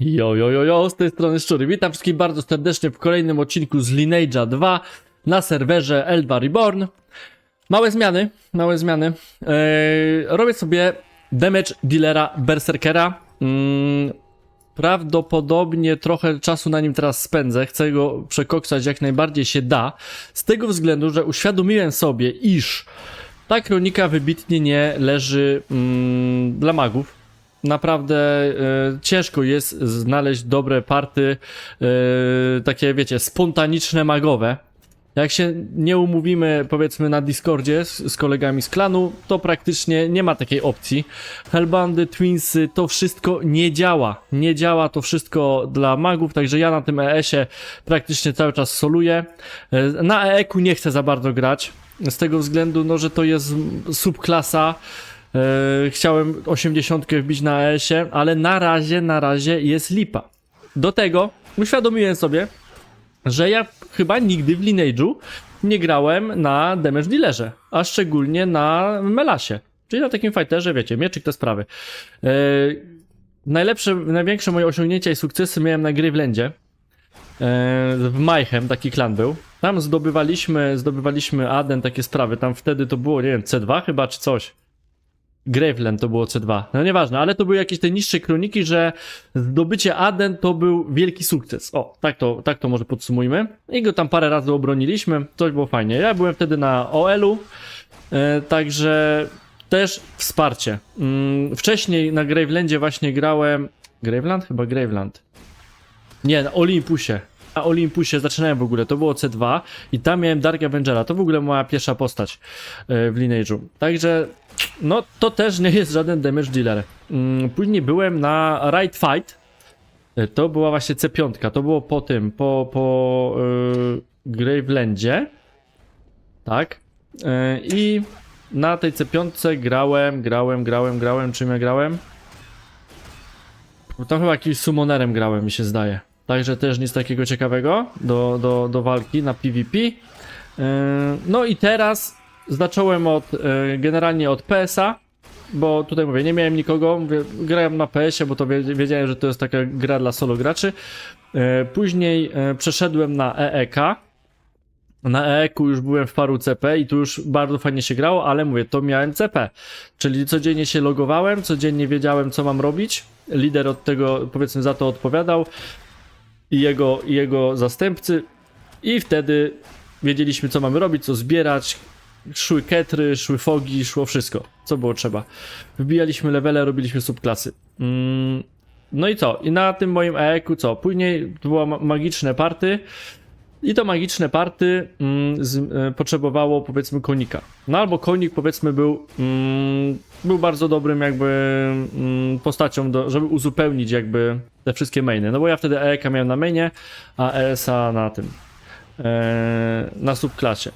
Jo, jo, jo, jo, z tej strony Szczury. Witam wszystkich bardzo serdecznie w kolejnym odcinku z Lineage'a 2 na serwerze L2 Reborn. Małe zmiany, małe zmiany. Eee, robię sobie damage dealera Berserkera. Mm, prawdopodobnie trochę czasu na nim teraz spędzę. Chcę go przekoksać jak najbardziej się da. Z tego względu, że uświadomiłem sobie, iż ta kronika wybitnie nie leży mm, dla magów. Naprawdę e, ciężko jest znaleźć dobre party, e, takie wiecie, spontaniczne magowe. Jak się nie umówimy, powiedzmy, na Discordzie z, z kolegami z klanu, to praktycznie nie ma takiej opcji. Hellbandy, Twinsy, to wszystko nie działa. Nie działa to wszystko dla magów, także ja na tym ES-ie praktycznie cały czas soluję. E, Na EEK-u nie chcę za bardzo grać, z tego względu, no, że to jest subklasa. E, chciałem 80 wbić na ES-ie, ale na razie, na razie jest lipa. Do tego uświadomiłem sobie, że ja chyba nigdy w Lineage'u nie grałem na damage dealerze, a szczególnie na melasie. Czyli na takim fighterze, wiecie, mieczyk te sprawy. E, najlepsze, największe moje osiągnięcia i sukcesy miałem na Gravelandzie. E, w Mayhem taki klan był. Tam zdobywaliśmy, zdobywaliśmy Aden, takie sprawy. Tam wtedy to było, nie wiem, C2 chyba, czy coś. Graveland to było C2. No nieważne, ale to były jakieś te niższe kroniki, że zdobycie Aden to był wielki sukces. O, tak to, tak to może podsumujmy. I go tam parę razy obroniliśmy, coś było fajnie. Ja byłem wtedy na OL-u, e, także też wsparcie. Mm, wcześniej na Gravelandzie właśnie grałem... Graveland? Chyba Graveland. Nie, na Olympusie. Na Olympusie zaczynałem w ogóle, to było C2 i tam miałem Dark Avengera, to w ogóle moja pierwsza postać e, w Lineage'u. Także, no to też nie jest żaden damage dealer. Mm, Później byłem na Right Fight, E, to była właśnie C5, to było po tym, po, po yy, Gravelandzie, tak, E, i na tej C5 grałem, grałem, grałem, grałem, czym ja grałem? Tam chyba jakimś summonerem grałem, mi się zdaje. Także też nic takiego ciekawego do, do, do walki na PvP. Yy, No i teraz zacząłem od, yy, generalnie od PSA, bo tutaj mówię, nie miałem nikogo, mówię, grałem na PS-ie, bo to wie- wiedziałem, że to jest taka gra dla solo graczy. Yy, Później yy, przeszedłem na EEK. Na EEK-u już byłem w paru CP i tu już bardzo fajnie się grało, ale mówię, to miałem CP. Czyli codziennie się logowałem, codziennie wiedziałem, co mam robić. Lider od tego, powiedzmy, za to odpowiadał i jego, i jego zastępcy. I wtedy wiedzieliśmy, co mamy robić, co zbierać. Szły ketry, szły fogi, szło wszystko, co było trzeba. Wbijaliśmy levele, robiliśmy subklasy. Mm, no i co? I na tym moim EEK-u co? Później ma- magiczne party. I to magiczne party mm, z, e, potrzebowało powiedzmy konika. No albo konik powiedzmy był, mm, był bardzo dobrym jakby mm, postacią, do, żeby uzupełnić jakby te wszystkie mainy. No bo ja wtedy EK miałem na mainie, a ESA na tym, e, na subklasie.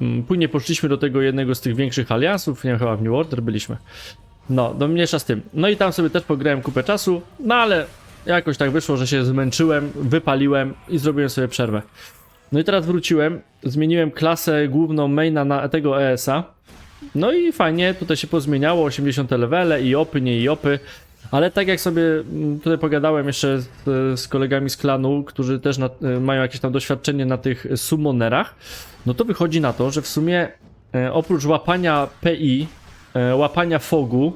Mm, Później poszliśmy do tego jednego z tych większych aliansów, nie wiem, chyba w New Order byliśmy. No, no mniejsza z tym. No i tam sobie też pograłem kupę czasu, no ale jakoś tak wyszło, że się zmęczyłem, wypaliłem i zrobiłem sobie przerwę. No i teraz wróciłem, zmieniłem klasę główną maina na tego ESA. No i fajnie, tutaj się pozmieniało, 80 levele i opy, nie i opy. Ale tak jak sobie mm, tutaj pogadałem jeszcze z, z kolegami z klanu, którzy też na, y, mają jakieś tam doświadczenie na tych summonerach, no to wychodzi na to, że w sumie e, oprócz łapania PI, e, łapania fogu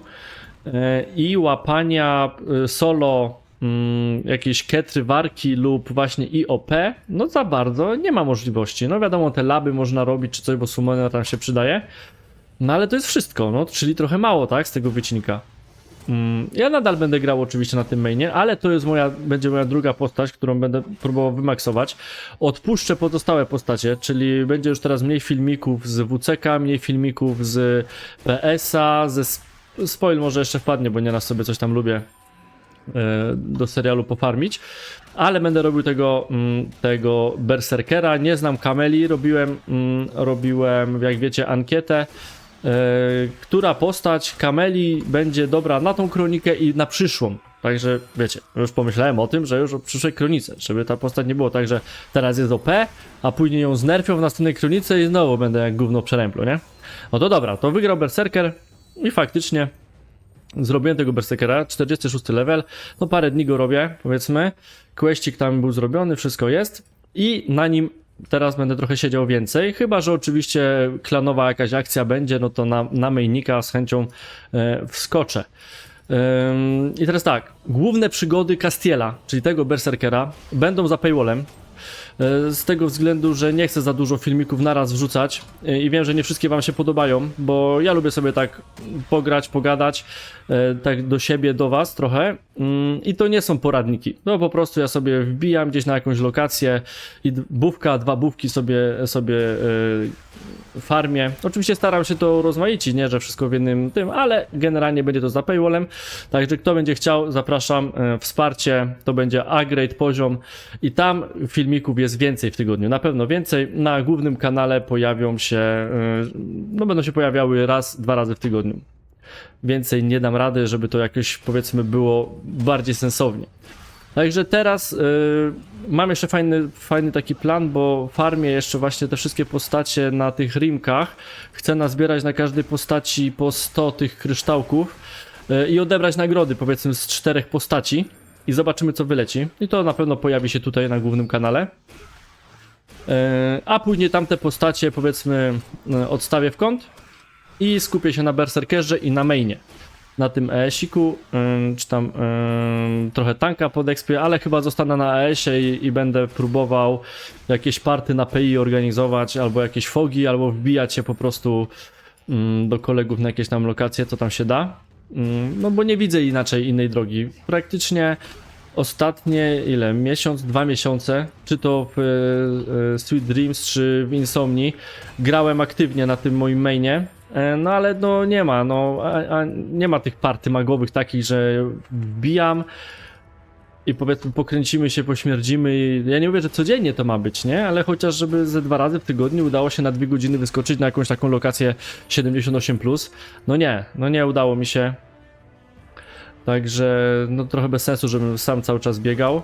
e, i łapania e, solo mm, jakieś ketry, warki lub właśnie IOP, no za bardzo nie ma możliwości. No wiadomo, te laby można robić czy coś, bo summoner tam się przydaje. No ale to jest wszystko, no, czyli trochę mało, tak, z tego wycinka. Mm, Ja nadal będę grał oczywiście na tym mainie, ale to jest moja, będzie moja druga postać, którą będę próbował wymaksować. Odpuszczę pozostałe postacie, czyli będzie już teraz mniej filmików z WCK, mniej filmików z PS-a, ze sp- spoil może jeszcze wpadnie, bo nieraz sobie coś tam lubię e, do serialu pofarmić, ale będę robił tego, mm, tego Berserkera, nie znam Kameli, robiłem, mm, robiłem jak wiecie ankietę, która postać Kameli będzie dobra na tą kronikę i na przyszłą. Także wiecie, już pomyślałem o tym, że już o przyszłej kronice, żeby ta postać nie było tak, że teraz jest OP, a później ją znerfią w następnej kronice i znowu będę jak gówno przeręplu, nie? No to dobra, to wygrał Berserker i faktycznie Zrobiłem tego Berserkera, 46 level, no parę dni go robię, powiedzmy. Questik tam był zrobiony, wszystko jest. I na nim teraz będę trochę siedział więcej, chyba że oczywiście klanowa jakaś akcja będzie, no to na, na mainnika z chęcią e, wskoczę. Ym, I teraz tak, główne przygody Castiela, czyli tego Berserkera, będą za paywallem. E, Z tego względu, że nie chcę za dużo filmików naraz wrzucać e, i wiem, że nie wszystkie Wam się podobają, bo ja lubię sobie tak pograć, pogadać, e, tak do siebie, do Was trochę. Mm, I to nie są poradniki. No po prostu ja sobie wbijam gdzieś na jakąś lokację i bówka, dwa bówki sobie, sobie e, farmię. Oczywiście staram się to rozmaicić, nie, że wszystko w jednym tym, ale generalnie będzie to za paywallem. Także kto będzie chciał, zapraszam. Wsparcie to będzie A-grade poziom i tam filmików jest więcej w tygodniu. Na pewno więcej. Na głównym kanale pojawią się, e, no będą się pojawiały raz, dwa razy w tygodniu. Więcej nie dam rady, żeby to jakoś powiedzmy było bardziej sensownie. Także teraz y, mam jeszcze fajny, fajny taki plan, bo farmię jeszcze właśnie te wszystkie postacie na tych rimkach. Chcę nazbierać na każdej postaci po 100 tych kryształków y, i odebrać nagrody powiedzmy z czterech postaci i zobaczymy co wyleci. I to na pewno pojawi się tutaj na głównym kanale. Y, a później tamte postacie powiedzmy y, odstawię w kąt i skupię się na Berserkerze i na mainie na tym ES-iku, ym, czy tam trochę tanka pod expie, ale chyba zostanę na ES-ie i, i będę próbował jakieś party na PI organizować, albo jakieś fogi, albo wbijać się po prostu ym, do kolegów na jakieś tam lokacje, co tam się da. Ym, no bo nie widzę inaczej innej drogi. Praktycznie ostatnie ile? Miesiąc, dwa miesiące, czy to w e, e, Sweet Dreams, czy w Insomni, grałem aktywnie na tym moim mainie. E, No ale no nie ma, no a, a nie ma tych party magowych takich, że wbijam i powiedzmy pokręcimy się, pośmierdzimy. i- Ja nie mówię, że codziennie to ma być, nie? Ale chociaż żeby ze dwa razy w tygodniu udało się na dwie godziny wyskoczyć na jakąś taką lokację 78+. No nie, no nie udało mi się. Także no trochę bez sensu, żebym sam cały czas biegał.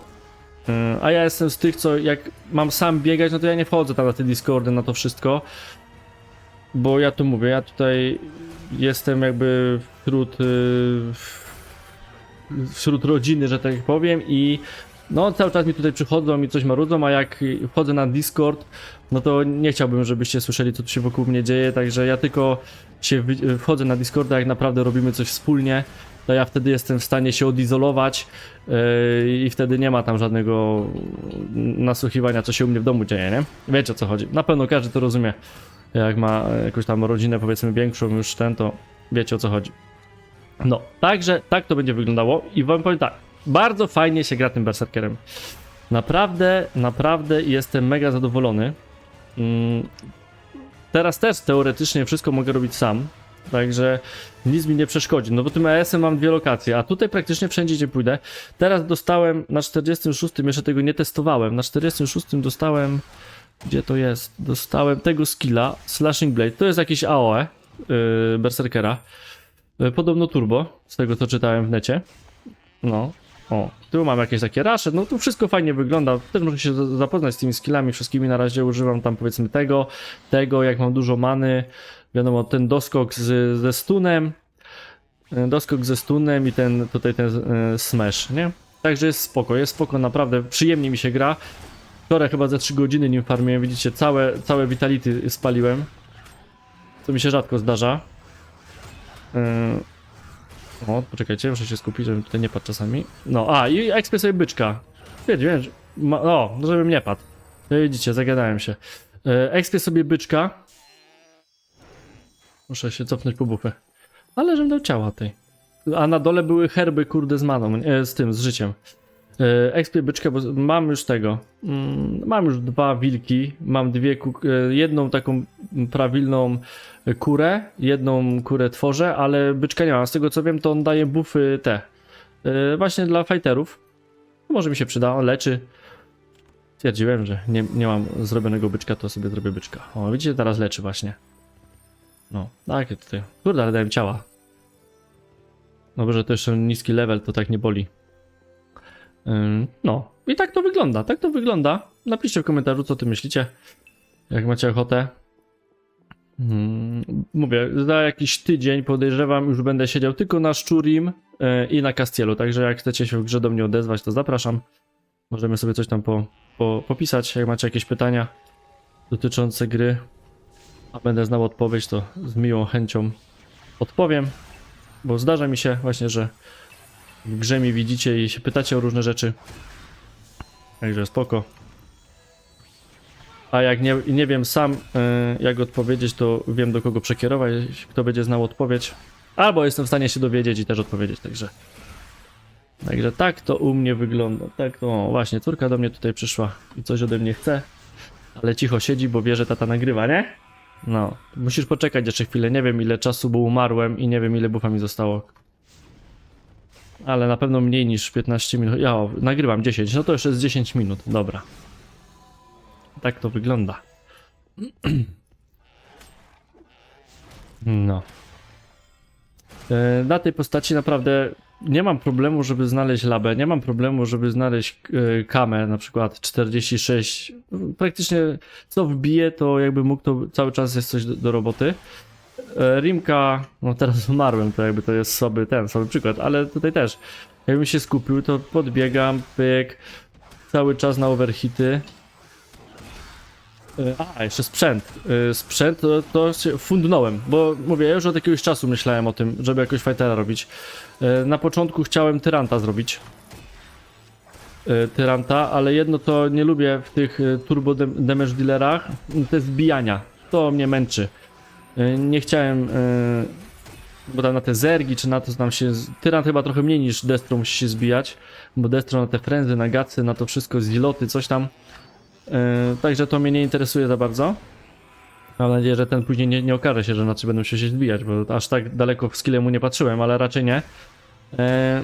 Yy, A ja jestem z tych, co jak mam sam biegać, no to ja nie wchodzę tam na te Discordy, na to wszystko. Bo ja tu mówię, ja tutaj jestem jakby wśród, yy, wśród rodziny, że tak powiem i no cały czas mi tutaj przychodzą i coś marudzą, a jak wchodzę na Discord, no to nie chciałbym, żebyście słyszeli co tu się wokół mnie dzieje, także ja tylko się wchodzę na Discorda, jak naprawdę robimy coś wspólnie, to ja wtedy jestem w stanie się odizolować yy, i wtedy nie ma tam żadnego nasłuchiwania, co się u mnie w domu dzieje, nie? Wiecie o co chodzi. Na pewno każdy to rozumie. Jak ma jakąś tam rodzinę, powiedzmy większą już ten, to wiecie o co chodzi. No, także tak to będzie wyglądało i wam powiem tak, bardzo fajnie się gra tym Berserkerem. Naprawdę, naprawdę jestem mega zadowolony. Mm, Teraz też teoretycznie wszystko mogę robić sam, także nic mi nie przeszkodzi. No bo tym ES-em mam dwie lokacje, a tutaj praktycznie wszędzie gdzie pójdę. Teraz dostałem na 46, jeszcze tego nie testowałem, na 46 dostałem, gdzie to jest? Dostałem tego skilla, Slashing Blade, to jest jakiś AOE yy, Berserkera. Yy, Podobno turbo, z tego co czytałem w necie. No, o, tu mam jakieś takie rasze, no tu wszystko fajnie wygląda, też muszę się za- zapoznać z tymi skillami wszystkimi, na razie używam tam powiedzmy tego, tego, jak mam dużo many, wiadomo, ten doskok z, ze stunem, e, doskok ze stunem i ten, tutaj ten e, smash, nie? Także jest spoko, jest spoko, naprawdę przyjemnie mi się gra. Wczoraj chyba ze 3 godziny nim farmiłem, widzicie, całe, całe vitality spaliłem, co mi się rzadko zdarza. E, o, poczekajcie, muszę się skupić, żebym tutaj nie padł czasami. No, a i ekspię sobie byczka. Wiedziałem, że... Ma, o, no żebym nie padł. No widzicie, zagadałem się. E, ekspię sobie byczka. Muszę się cofnąć po bufę. Ale żebym dał ciała tej. A na dole były herby, kurde, z maną, e, z tym, z życiem. E, ekspię byczkę, bo mam już tego. Mm, mam już dwa wilki, mam dwie, e, jedną taką prawilną kurę, jedną kurę tworzę, ale byczka nie mam. Z tego co wiem, to on daje buffy te. Yy, właśnie dla fighterów. Może mi się przyda, on leczy. Stwierdziłem, że nie, nie mam zrobionego byczka, to sobie zrobię byczka. O, widzicie, teraz leczy właśnie. No, takie tutaj. Kurde, ale dałem ciała. Dobrze, że to jeszcze niski level, to tak nie boli. No, i tak to wygląda, tak to wygląda. Napiszcie w komentarzu, co ty myślicie. Jak macie ochotę. Mówię, za jakiś tydzień podejrzewam, już będę siedział tylko na Szczurim e, i na Castielu, także jak chcecie się w grze do mnie odezwać, to zapraszam. Możemy sobie coś tam po, po, popisać, jak macie jakieś pytania dotyczące gry, a będę znał odpowiedź, to z miłą chęcią odpowiem, bo zdarza mi się właśnie, że w grze mi widzicie i się pytacie o różne rzeczy. Także spoko. A jak nie, nie wiem sam, e, jak odpowiedzieć, to wiem do kogo przekierować, kto będzie znał odpowiedź. Albo jestem w stanie się dowiedzieć i też odpowiedzieć, także. Także tak to u mnie wygląda. Tak to, o, właśnie, córka do mnie tutaj przyszła i coś ode mnie chce, ale cicho siedzi, bo wie, że tata nagrywa, nie? No, musisz poczekać jeszcze chwilę. Nie wiem ile czasu, bo umarłem i nie wiem ile bufa mi zostało. Ale na pewno mniej niż 15 minut. Ja o, nagrywam 10, no to jeszcze jest 10 minut, dobra. Tak to wygląda. No. E, Na tej postaci naprawdę nie mam problemu, żeby znaleźć labę, nie mam problemu, żeby znaleźć e, kamę, na przykład 46. Praktycznie co wbije, to jakby mógł, to cały czas jest coś do, do roboty. E, Rimka, no teraz umarłem, to jakby to jest słaby ten, słaby przykład, ale tutaj też. Jakbym się skupił, to podbiegam, pyk, cały czas na overhity. E, A, jeszcze sprzęt. E, Sprzęt to, to fundnąłem, bo mówię, ja już od jakiegoś czasu myślałem o tym, żeby jakoś fightera robić. Na początku chciałem tyranta zrobić. Tyranta, ale jedno to nie lubię w tych turbo dam- damage dealerach, te zbijania. To mnie męczy. E, Nie chciałem, e, bo tam na te zergi, czy na to nam się... Tyrant chyba trochę mniej niż Destro musi się zbijać, bo Destro na te frędzy, na gacy, na to wszystko, ziloty, coś tam. E, Także to mnie nie interesuje za bardzo. Mam nadzieję, że ten później nie, nie okaże się, że znaczy będą się się zbijać, bo aż tak daleko w skille mu nie patrzyłem, ale raczej nie. E,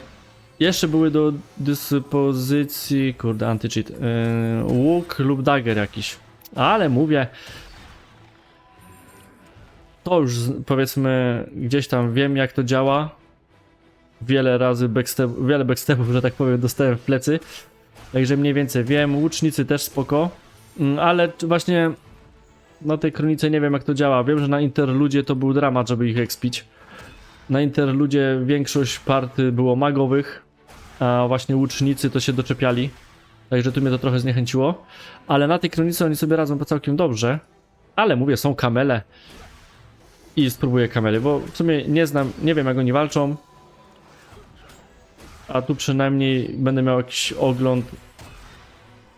jeszcze były do dyspozycji, kurde, anti-cheat, e, łuk lub dagger jakiś. Ale mówię, to już powiedzmy gdzieś tam wiem jak to działa. Wiele razy backstep, wiele backstepów, że tak powiem, dostałem w plecy. Także mniej więcej wiem, łucznicy też spoko, Mm, ale właśnie na tej kronice nie wiem jak to działa. Wiem, że na Interludzie to był dramat, żeby ich expić. Na Interludzie większość party było magowych, a właśnie łucznicy to się doczepiali. Także tu mnie to trochę zniechęciło. Ale na tej kronice oni sobie radzą całkiem dobrze. Ale mówię, są kamele. I spróbuję kamely, bo w sumie nie znam, nie wiem jak oni walczą. A tu przynajmniej będę miał jakiś ogląd,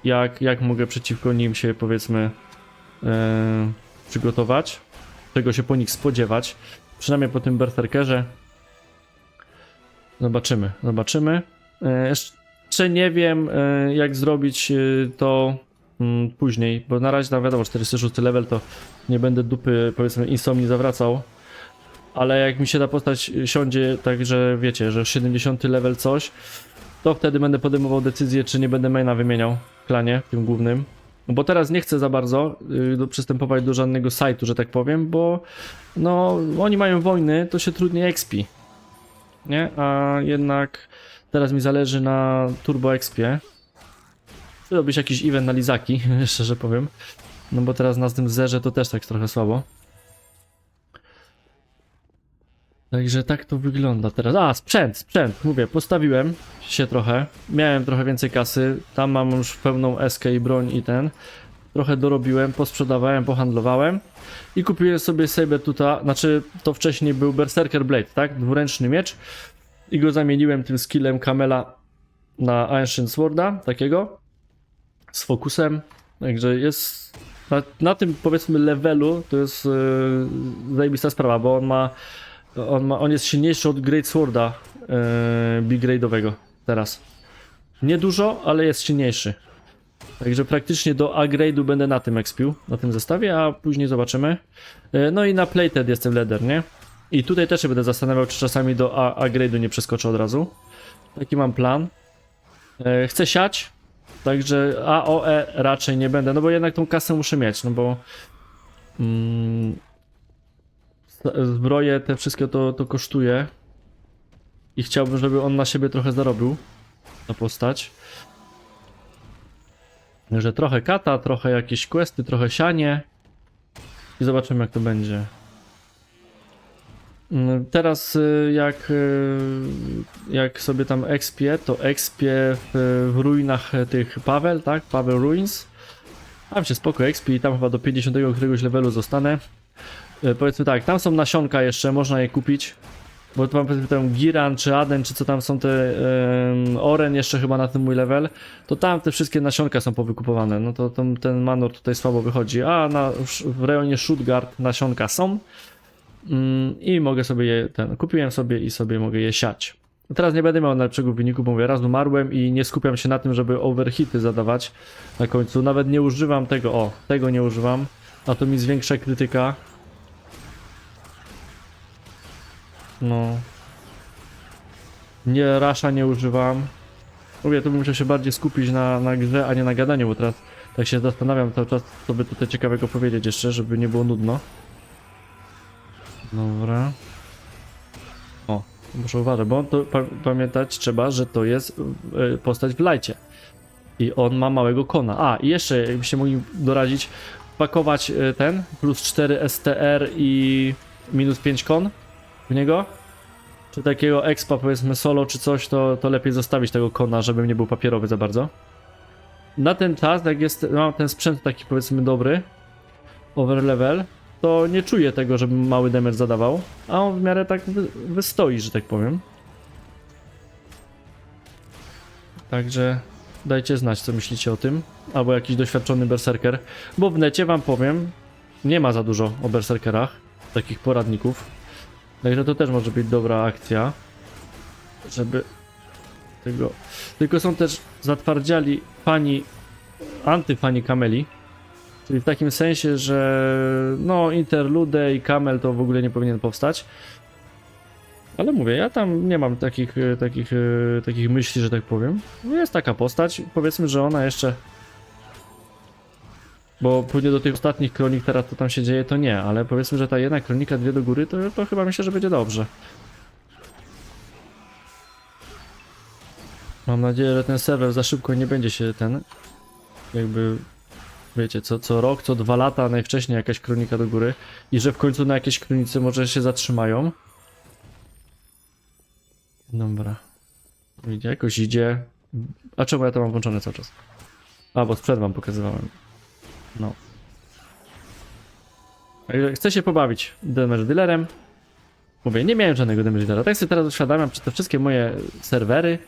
jak, jak mogę przeciwko nim się powiedzmy e, przygotować, czego się po nich spodziewać. Przynajmniej po tym berserkerze. Zobaczymy, zobaczymy. E, jeszcze nie wiem e, jak zrobić e, to mm, później, bo na razie tam wiadomo 46 level to nie będę dupy powiedzmy insomni zawracał. Ale jak mi się ta postać siądzie, tak że wiecie, że 70 level coś, to wtedy będę podejmował decyzję, czy nie będę maina wymieniał w klanie, tym głównym. No Bo teraz nie chcę za bardzo y, przystępować do żadnego sajtu, że tak powiem, bo no oni mają wojny, to się trudniej expi. Nie? A jednak teraz mi zależy na turbo expie. Zrobić jakiś event na Lizaki, szczerze powiem. No bo teraz na tym zerze to też tak trochę słabo. Także tak to wygląda teraz. A, sprzęt, sprzęt, mówię, postawiłem się trochę. Miałem trochę więcej kasy. Tam mam już pełną eskę i broń i ten. Trochę dorobiłem, posprzedawałem, pohandlowałem. I kupiłem sobie Sabertuta, znaczy to wcześniej był Berserker Blade, tak? Dwuręczny miecz. I go zamieniłem tym skillem Kamela na Ancient Sworda, takiego. Z fokusem. Także jest... Na, na tym powiedzmy levelu to jest yy, zajebista sprawa, bo on ma on, ma, on jest silniejszy od Great Sworda yy, Big Grade'owego teraz. Niedużo, ale jest silniejszy. Także praktycznie do A grade'u będę na tym expił, na tym zestawie, a później zobaczymy. Yy, no i na plated jestem leather, nie? I tutaj też się będę zastanawiał, czy czasami do A, A grade'u nie przeskoczę od razu. Taki mam plan. Chcę siać, także AOE raczej nie będę, no bo jednak tą kasę muszę mieć, no bo... Mm, zbroje, te wszystkie to, to kosztuje. I chciałbym, żeby on na siebie trochę zarobił. Na postać. Że trochę kata, trochę jakieś questy, trochę sianie. i zobaczymy jak to będzie. Mm, Teraz y, jak, y, jak sobie tam expię, to expię w, ruinach tych Paweł, tak? Paweł Ruins. Tam się spoko expi i tam chyba do 50 któregoś levelu zostanę. Y, Powiedzmy tak, tam są nasionka jeszcze, można je kupić. Bo tu mam powiedzmy tam Giran czy Aden, czy co tam są te em, Oren jeszcze chyba na ten mój level, to tam te wszystkie nasionka są powykupowane. No to, to ten manor tutaj słabo wychodzi. A na, w rejonie Stuttgart nasionka są. Mm, I mogę sobie je, ten, kupiłem sobie i sobie mogę je siać. Teraz nie będę miał najlepszego wyniku, bo mówię, raz umarłem i nie skupiam się na tym, żeby overhity zadawać na końcu. Nawet nie używam tego, o, tego nie używam, a to mi zwiększa krytyka. No. Nie, rasza nie używam. Mówię, tu bym musiał się bardziej skupić na, na grze, a nie na gadaniu, bo teraz tak się zastanawiam cały czas, co by tutaj ciekawego powiedzieć jeszcze, żeby nie było nudno. Dobra. O, muszę uważać, bo to pa pamiętać trzeba, że to jest y, postać w lajcie. I on ma małego kona. A, i jeszcze, jakbyście mogli doradzić, pakować y, ten, plus 4 STR i minus 5 kon w niego. Czy takiego expa, powiedzmy solo, czy coś, to, to lepiej zostawić tego kona, żeby nie był papierowy za bardzo. Na ten czas, jak jest, mam ten sprzęt taki, powiedzmy, dobry, over level, to nie czuję tego, żebym mały damage zadawał, a on w miarę tak wy, wystoi, że tak powiem. Także dajcie znać, co myślicie o tym, albo jakiś doświadczony berserker, bo w necie wam powiem, nie ma za dużo o berserkerach, takich poradników. Także to też może być dobra akcja, żeby tego... Tylko są też zatwardziali fani, antyfani kameli, Czyli w takim sensie, że no Interlude i Camel to w ogóle nie powinien powstać. Ale mówię, ja tam nie mam takich, e, takich, e, takich myśli, że tak powiem. Jest taka postać, powiedzmy, że ona jeszcze... Bo pewnie do tych ostatnich kronik teraz to tam się dzieje, to nie, ale powiedzmy, że ta jedna kronika, dwie do góry, to, to chyba myślę, że będzie dobrze. Mam nadzieję, że ten serwer za szybko nie będzie się ten jakby wiecie, co, co rok, co dwa lata najwcześniej jakaś kronika do góry i że w końcu na jakiejś kronice może się zatrzymają. Dobra. Idzie, jakoś idzie. A czemu ja to mam włączone cały czas? A, bo sprzed wam pokazywałem. No. Chcę się pobawić damage dealerem. Mówię, nie miałem żadnego damage dealera. Tak sobie teraz uświadamiam, czy te wszystkie moje serwery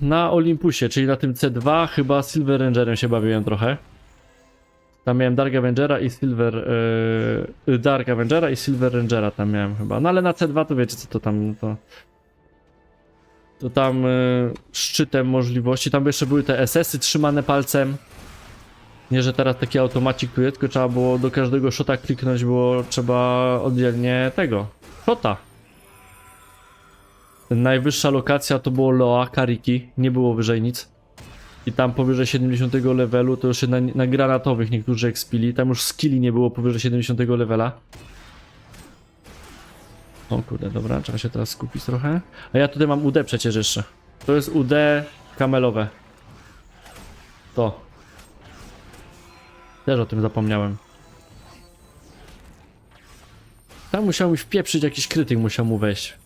Na Olympusie, czyli na tym C2, chyba Silver Rangerem się bawiłem trochę. Tam miałem Dark Avengera i Silver. Yy, Dark Avengera i Silver Rangera tam miałem chyba. No ale na C2 to wiecie co to tam. To, to tam yy, szczytem możliwości. Tam jeszcze były te SS-y trzymane palcem. Nie, że teraz taki automacik tu jest, tylko trzeba było do każdego shota kliknąć, było trzeba oddzielnie tego. Shota. Najwyższa lokacja to było Loa, Kariki, nie było wyżej nic. I tam powyżej 70 levelu to już na, na granatowych niektórzy ekspili, tam już skilli nie było powyżej 70 levela. O kurde, dobra, trzeba się teraz skupić trochę. A ja tutaj mam UD przecież jeszcze. To jest UD kamelowe. To. Też o tym zapomniałem. Tam musiał mi wpieprzyć jakiś krytyk, musiał mu wejść.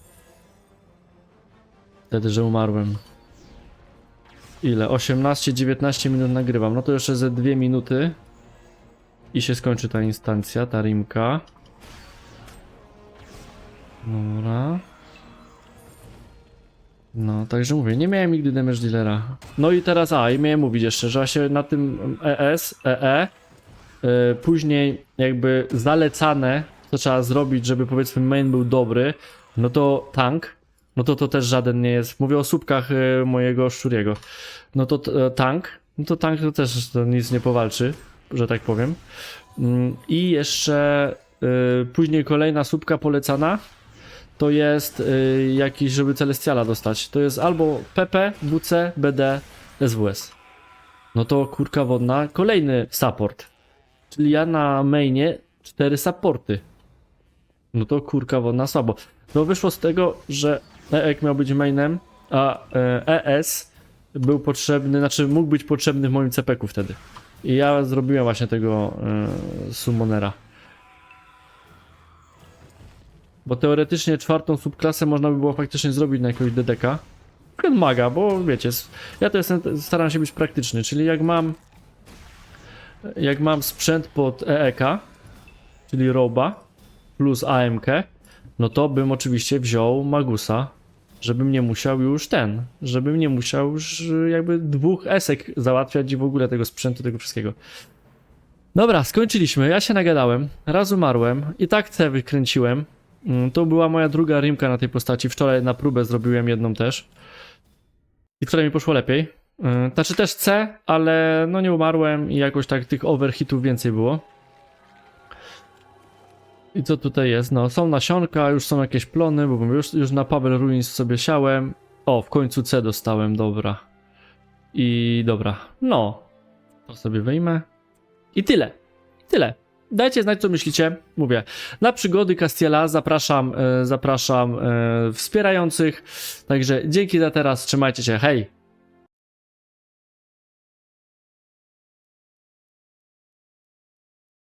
Wtedy, że umarłem. Ile? 18-19 minut nagrywam. No to jeszcze ze 2 minuty. I się skończy ta instancja, ta rimka. Dobra. No, także mówię, nie miałem nigdy damage dealera. No i teraz, a, i miałem mówić jeszcze, że właśnie na tym ES, EE, y, później jakby zalecane, co trzeba zrobić, żeby powiedzmy main był dobry, no to tank, no to to też żaden nie jest. Mówię o słupkach y, mojego szczuriego. No to e, tank, no to tank to też to nic nie powalczy, że tak powiem. Mm, I jeszcze y, później kolejna słupka polecana to jest y, jakiś, żeby Celestiala dostać. To jest albo PP, WC, BD, SWS. No to kurka wodna, kolejny support. Czyli ja na mainie cztery supporty. No to kurka wodna słabo. No wyszło z tego, że EEK miał być mainem, a e, ES był potrzebny, znaczy mógł być potrzebny w moim CPK-u wtedy. I ja zrobiłem właśnie tego y, summonera. Bo teoretycznie czwartą subklasę można by było faktycznie zrobić na jakiegoś DDK. Ten maga, bo wiecie, ja to jestem, staram się być praktyczny, czyli jak mam jak mam sprzęt pod EEK, czyli Roba plus AMK, no to bym oczywiście wziął Magusa, żebym nie musiał już ten, żebym nie musiał już y, jakby dwóch esek załatwiać i w ogóle tego sprzętu, tego wszystkiego. Dobra, skończyliśmy. Ja się nagadałem, raz umarłem i tak C wykręciłem. Mm, To była moja druga rymka na tej postaci. Wczoraj na próbę zrobiłem jedną też. I wczoraj mi poszło lepiej. Yy, Znaczy też C, ale no nie umarłem i jakoś tak tych overhitów więcej było. I co tutaj jest? No, są nasionka, już są jakieś plony, bo już, już na Pavel Ruins sobie siałem. O, w końcu C dostałem, dobra. I dobra, no. To sobie wyjmę. I tyle. Tyle. Dajcie znać, co myślicie. Mówię, na przygody Castiela zapraszam, e, zapraszam e, wspierających. Także dzięki za teraz, trzymajcie się, hej!